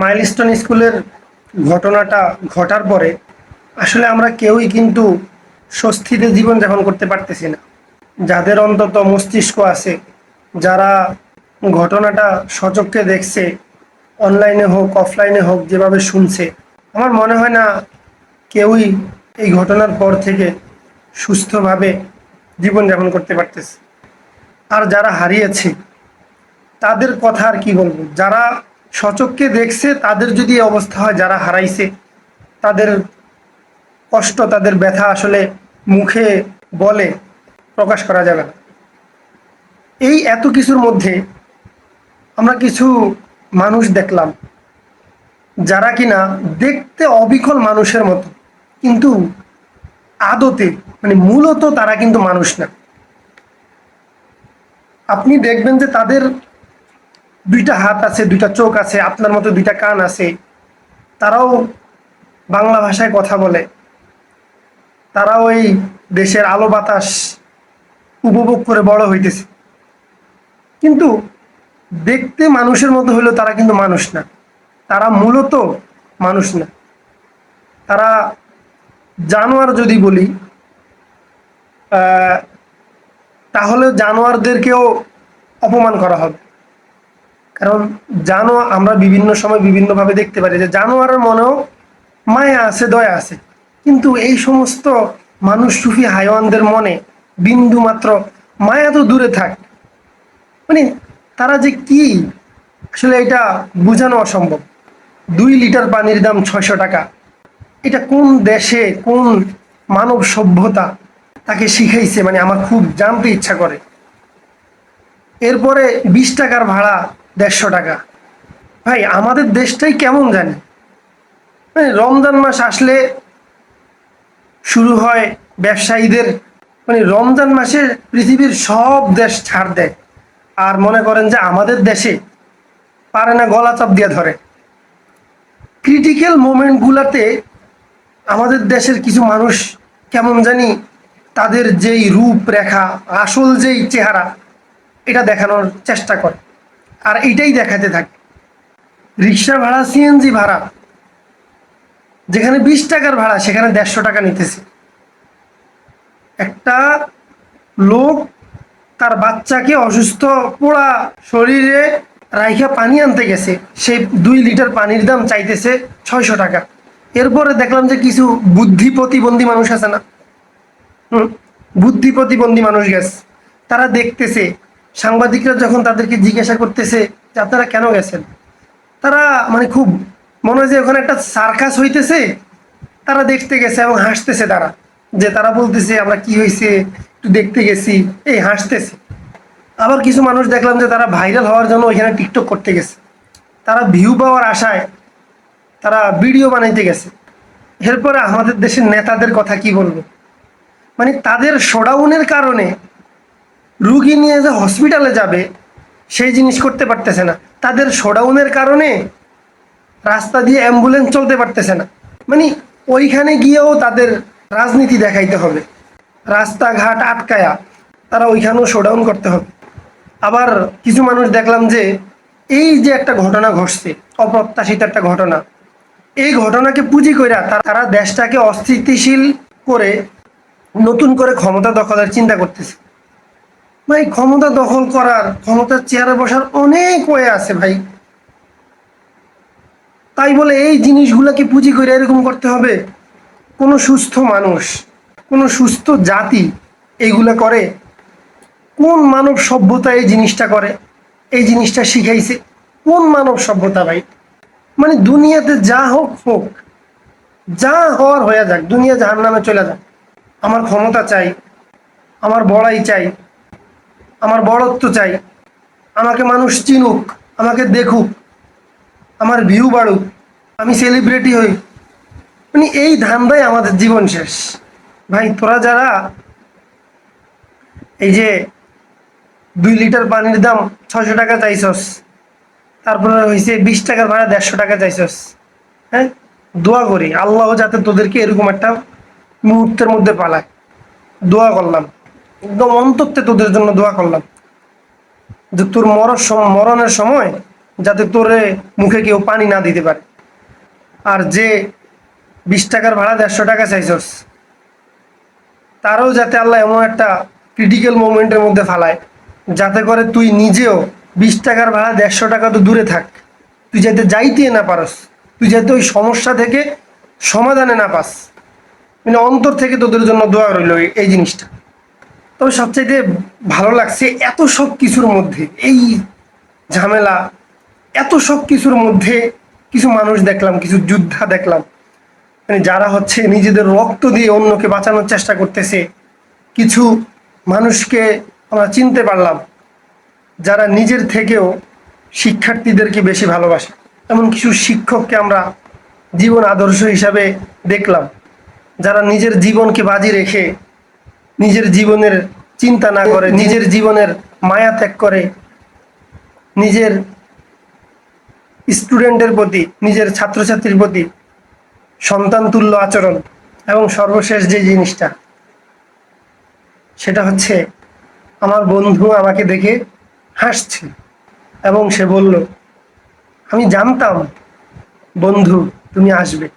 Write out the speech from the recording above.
Milestone স্কুলের ঘটনাটা ঘটার পরে আসলে আমরা কেউই কিন্তু স্বস্তিতে জীবনযাপন করতে পারতেছি না। যাদের অন্তত মস্তিষ্ক আছে, যারা ঘটনাটা সচক্ষে দেখছে অনলাইনে হোক অফলাইনে হোক, যেভাবে শুনছে, আমার মনে হয় না কেউই এই ঘটনার পর থেকে সুস্থভাবে জীবনযাপন করতে পারতেছে। আর যারা হারিয়েছে, তাদের কথা আর কি বলব? যারা সচক্ষে দেখছে, তাদের যদি অবস্থা হয়, যারা হারাইছে, তাদের কষ্ট, তাদের ব্যথা আসলে মুখে বলে, প্রকাশ করা যাবে না। এই এত কিছুর মধ্যে আমরা কিছু মানুষ দেখলাম, যারা কিনা দেখতে অবিকল মানুষের মতো, কিন্তু আদতে মানে মূলত তারা কিন্তু মানুষ না। আপনি দেখবেন যে তাদের দুইটা হাত আছে, দুইটা চোখ আছে, আপনার মতো দুইটা কান আছে, তারাও বাংলা ভাষায় কথা বলে। তারাও এই দেশের আলো বাতাস উপভোগ করে বড় হইতেছে। কিন্তু দেখতে মানুষের মতো হলেও তারা কিন্তু মানুষ না। তারা মূলত মানুষ না। তারা জানোয়ার যদি বলি তাহলে জানোয়ারদেরকেও অপমান করা হবে। কারণ জানো, আমরা বিভিন্ন সময় বিভিন্নভাবে দেখতে পারি যে জানোয়ারের মনেও মায়া আছে, দয়া আছে। কিন্তু এই সমস্ত মানুষ সুফি হাইওয়ানদের মনে বিন্দু মাত্র মায়া তো দূরে থাক। মানে তারা যে কি, আসলে এটা বোঝানো অসম্ভব। দুই লিটার পানির দাম ছয়শো টাকা। এটা কোন দেশে, কোন মানব সভ্যতা তাকে শিখাইছে? মানে আমার খুব জানতে ইচ্ছা করে। এরপরে বিশ টাকার ভাড়া দেড়শো টাকা। ভাই, আমাদের দেশটাই কেমন জানি? মানে রমজান মাস আসলে শুরু হয় ব্যবসায়ীদের মানে রমজান মাসে পৃথিবীর সব দেশ ছাড় দেয়। আর মনে করেন যে আমাদের দেশে পারে না গলা চাপ দিয়ে ধরে। ক্রিটিক্যাল মোমেন্টগুলোতে আমাদের দেশের কিছু মানুষ কেমন জানি তাদের যেই রূপরেখা, আসল যেই চেহারা, এটা দেখানোর চেষ্টা করে। আর এটাই দেখাতে থাকে। রিক্সা ভাড়া সিএনজি ভাড়া। যেখানে বিশ টাকার ভাড়া, সেখানে দেড়শো টাকা নিতেছে। একটা লোক তার বাচ্চাকে অসুস্থ পোড়া শরীরে রাইখা পানি আনতে গেছে। সে দুই লিটার পানির দাম চাইতেছে ছয়শো টাকা। এরপরে দেখলাম যে কিছু বুদ্ধি প্রতিবন্ধী মানুষ আছে না? বুদ্ধি প্রতিবন্ধী মানুষ গেছে। তারা দেখতেছে সাংবাদিকরা যখন তাদেরকে জিজ্ঞাসা করতেছে যে আপনারা কেন গেছেন? তারা মানে খুব মনে হয় যে ওখানে একটা সার্কাস হইতেছে, তারা দেখতে গেছে এবং হাসতেছে তারা। যে তারা বলতেছে, আমরা কি হয়েছে একটু দেখতে গেছি। এই হাসতেছে। আবার কিছু মানুষ দেখলাম যে তারা ভাইরাল হওয়ার জন্য ওইখানে টিকটক করতে গেছে। তারা ভিউ পাওয়ার আশায় তারা ভিডিও বানাইতে গেছে। এরপরে আমাদের দেশের নেতাদের কথা কি বলব? মানে তাদের শোডাউনের কারণে রুগী নিয়ে যে হসপিটালে যাবে, সেই জিনিস করতে পারতেছে না। তাদের শোডাউনের কারণে রাস্তা দিয়ে অ্যাম্বুলেন্স চলতে পারতেছে না। মানে ওইখানে গিয়েও তাদের রাজনীতি দেখাইতে হবে। রাস্তাঘাট আটকায়া তারা ওইখানেও শোডাউন করতে হবে। আবার কিছু মানুষ দেখলাম যে, এই যে একটা ঘটনা ঘটছে, অপ্রত্যাশিত একটা ঘটনা, এই ঘটনাকে পুঁজি করে তারা দেশটাকে অস্থিতিশীল করে নতুন করে ক্ষমতা দখলের চিন্তা করতেছে। ভাই, ক্ষমতা দখল করার, ক্ষমতার চেয়ারে বসার অনেক ওয়ে আছে ভাই। তাই বলে এই জিনিসগুলোকে পুঁজি করে এরকম করতে হবে। কোনো সুস্থ মানুষ, কোনো সুস্থ জাতি এইগুলা করে। কোন মানব সভ্যতা এই জিনিসটা করে? এই জিনিসটা শিখাইছে। কোন মানব সভ্যতা ভাই? মানে দুনিয়াতে যা হোক হোক। যা হওয়ার হয়ে যাক, দুনিয়া জাহার নামে চলে যাক। আমার ক্ষমতা চাই, আমার বড়াই চাই। আমার বড়ত্ব চাই। আমাকে মানুষ চিনুক, আমাকে দেখুক, আমার ভিউ বাড়ুক, আমি সেলিব্রিটি হই। মানে এই ধান্দায় আমাদের জীবন শেষ। ভাই, তোরা যারা এই যে দুই লিটার পানির দাম ছশো টাকা চাইছস, তারপরে হয়েছে বিশ টাকার ভাড়া দেড়শো টাকা চাইছস হ্যাঁ? দোয়া করি, আল্লাহ যাতে তোদেরকে এরকম একটা মুহূর্তের মধ্যে পালায়। দোয়া করলাম। একদম অন্তত্বে তোদের জন্য দোয়া করলাম। যে তোর সম- মরণের সময় যাতে তোরে মুখে কেউ পানি না দিতে পারে। আর যে বিশ টাকার ভাড়া দেড়শো টাকা চাইছস, তারও যাতে আল্লাহ এমন একটা ক্রিটিক্যাল মোমেন্টের মধ্যে ফালায়, যাতে করে তুই নিজেও বিশ টাকার ভাড়া দেড়শো টাকা তো দূরে থাক। তুই যাতে যাইতে না পারস, তুই যাতে ওই সমস্যা থেকে সমাধানে না পাস। মানে অন্তর থেকে তোদের জন্য দোয়া রইল এই জিনিসটা। তবে সবচাইতে ভালো লাগছে এত সব কিছুর মধ্যে, এই ঝামেলা, এত সব কিছুর মধ্যে কিছু মানুষ দেখলাম, কিছু যোদ্ধা দেখলাম। মানে যারা হচ্ছে নিজেদের রক্ত দিয়ে অন্যকে বাঁচানোর চেষ্টা করতেছে, কিছু মানুষকে আমরা চিনতে পারলাম, যারা নিজের থেকেও শিক্ষার্থীদেরকে বেশি ভালোবাসে। এমন কিছু শিক্ষককে আমরা জীবন আদর্শ হিসাবে দেখলাম, যারা নিজের জীবনকে বাজি রেখে নিজের জীবনের চিন্তা না করে নিজের জীবনের মায়া ত্যাগ করে নিজের স্টুডেন্টের প্রতি নিজের ছাত্রছাত্রীর প্রতি সন্তান তুল্য আচরণ এবং সর্বশেষ যে জিনিসটা সেটা হচ্ছে আমার বন্ধু আমাকে দেখে হাসছে এবং সে বলল আমি জানতাম বন্ধু তুমি আসবে।